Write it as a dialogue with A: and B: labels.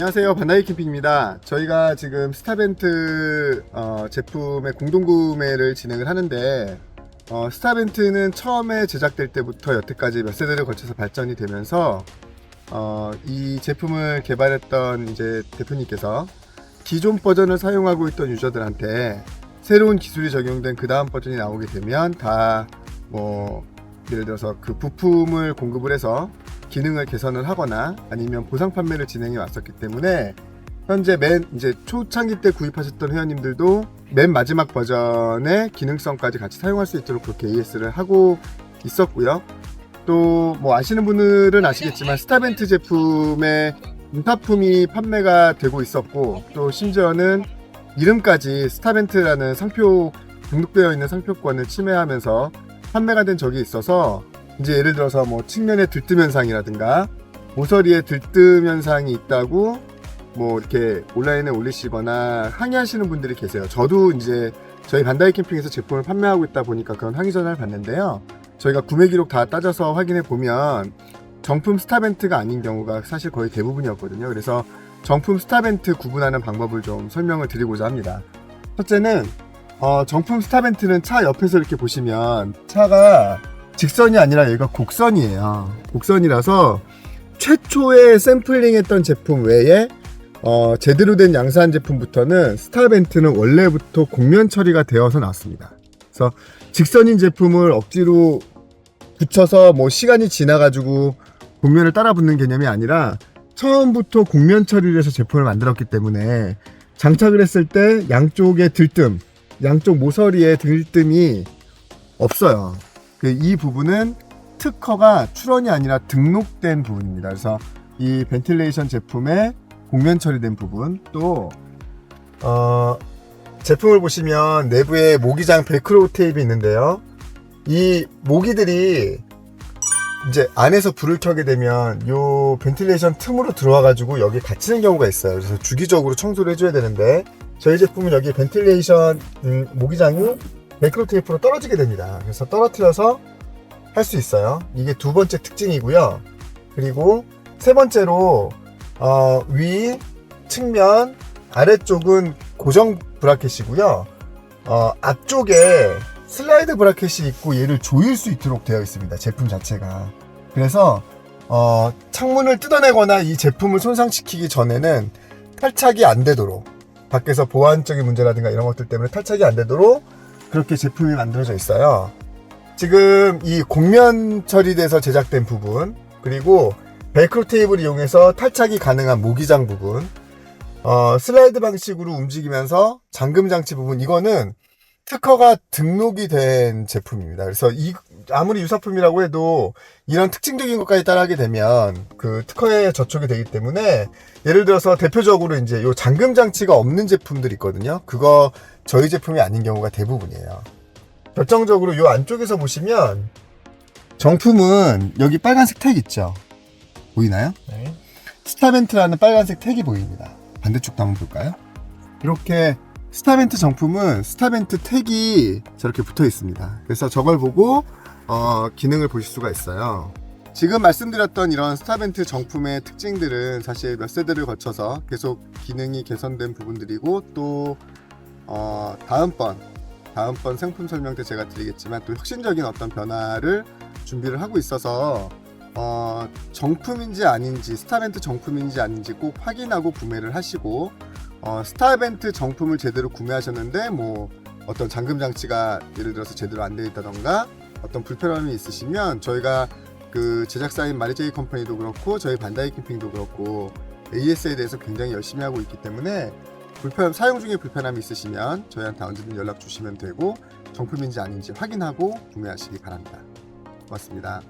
A: 안녕하세요. 반다이 캠핑입니다. 저희가 지금 스타벤트 어, 제품의 공동구매를 진행을 하는데 어, 스타벤트는 처음에 제작될 때부터 여태까지 몇 세대를 거쳐서 발전이 되면서 어, 이 제품을 개발했던 이제 대표님께서 기존 버전을 사용하고 있던 유저들한테 새로운 기술이 적용된 그 다음 버전이 나오게 되면 다뭐 예를 들어서 그 부품을 공급을 해서 기능을 개선을 하거나 아니면 보상 판매를 진행해 왔었기 때문에 현재 맨 이제 초창기 때 구입하셨던 회원님들도 맨 마지막 버전의 기능성까지 같이 사용할 수 있도록 그렇게 AS를 하고 있었고요. 또 뭐 아시는 분들은 아시겠지만 스타벤트 제품의 인타품이 판매가 되고 있었고 또 심지어는 이름까지 스타벤트라는 상표 등록되어 있는 상표권을 침해하면서 판매가 된 적이 있어서 이제 예를 들어서 뭐 측면에 들뜸 현상이라든가 모서리에 들뜸 현상이 있다고 뭐 이렇게 온라인에 올리시거나 항의하시는 분들이 계세요. 저도 이제 저희 반다이 캠핑에서 제품을 판매하고 있다 보니까 그런 항의 전화를 받는데요. 저희가 구매 기록 다 따져서 확인해 보면 정품 스타벤트가 아닌 경우가 사실 거의 대부분이었거든요. 그래서 정품 스타벤트 구분하는 방법을 좀 설명을 드리고자 합니다. 첫째는 어, 정품 스타벤트는 차 옆에서 이렇게 보시면 차가 직선이 아니라 얘가 곡선이에요. 곡선이라서 최초에 샘플링했던 제품 외에 어, 제대로 된 양산 제품부터는 스타벤트는 원래부터 곡면 처리가 되어서 나왔습니다. 그래서 직선인 제품을 억지로 붙여서 뭐 시간이 지나가지고 곡면을 따라 붙는 개념이 아니라 처음부터 곡면 처리를 해서 제품을 만들었기 때문에 장착을 했을 때 양쪽에 들뜸, 양쪽 모서리에 들뜸이 없어요. 그 이 부분은 특허가 출원이 아니라 등록된 부분입니다. 그래서 이 벤틸레이션 제품의 곡면 처리된 부분 또 어, 제품을 보시면 내부에 모기장 벨크로 테이프 있는데요. 이 모기들이 이제 안에서 불을 켜게 되면 요 벤틸레이션 틈으로 들어와 가지고 여기 갇히는 경우가 있어요. 그래서 주기적으로 청소를 해줘야 되는데 저희 제품은 여기 벤틸레이션 음, 모기장이 매크로 테이프로 떨어지게 됩니다. 그래서 떨어뜨려서 할 수 있어요. 이게 두 번째 특징이고요. 그리고 세 번째로 어, 위, 측면, 아래쪽은 고정 브라켓이고요. 어, 앞쪽에 슬라이드 브라켓이 있고 얘를 조일 수 있도록 되어 있습니다. 제품 자체가. 그래서 어, 창문을 뜯어내거나 이 제품을 손상시키기 전에는 탈착이 안 되도록 밖에서 보안적인 문제라든가 이런 것들 때문에 탈착이 안 되도록 그렇게 제품이 만들어져 있어요. 지금 이 곡면 처리돼서 제작된 부분 그리고 벨크로 테이블을 이용해서 탈착이 가능한 모기장 부분 어, 슬라이드 방식으로 움직이면서 잠금 장치 부분 이거는 특허가 등록이 된 제품입니다. 그래서 이 아무리 유사품이라고 해도 이런 특징적인 것까지 따라하게 되면 그 특허에 저촉이 되기 때문에 예를 들어서 대표적으로 이제 요 잠금 장치가 없는 제품들 있거든요. 그거 저희 제품이 아닌 경우가 대부분이에요. 결정적으로 요 안쪽에서 보시면 정품은 여기 빨간색 택 있죠. 보이나요?
B: 네.
A: 스타벤트라는 빨간색 택이 보입니다. 반대쪽도 한번 볼까요? 이렇게 스타벤트 정품은 스타벤트 택이 저렇게 붙어 있습니다. 그래서 저걸 보고 어, 기능을 보실 수가 있어요. 지금 말씀드렸던 이런 스타벤트 정품의 특징들은 사실 몇 세대를 거쳐서 계속 기능이 개선된 부분들이고 또 어, 다음번 다음번 상품 설명 때 제가 드리겠지만 또 혁신적인 어떤 변화를 준비를 하고 있어서 어, 정품인지 아닌지 스타벤트 정품인지 아닌지 꼭 확인하고 구매를 하시고 어, 스타벤트 정품을 제대로 구매하셨는데 뭐 어떤 잠금 장치가 예를 들어서 제대로 안 되어 있다던가 어떤 불편함이 있으시면 저희가 그 제작사인 마리제이 컴퍼니도 그렇고 저희 반다이 캠핑도 그렇고 AS에 대해서 굉장히 열심히 하고 있기 때문에 불편 사용 중에 불편함이 있으시면 저희한테 언제든 연락 주시면 되고 정품인지 아닌지 확인하고 구매하시기 바랍니다. 고맙습니다.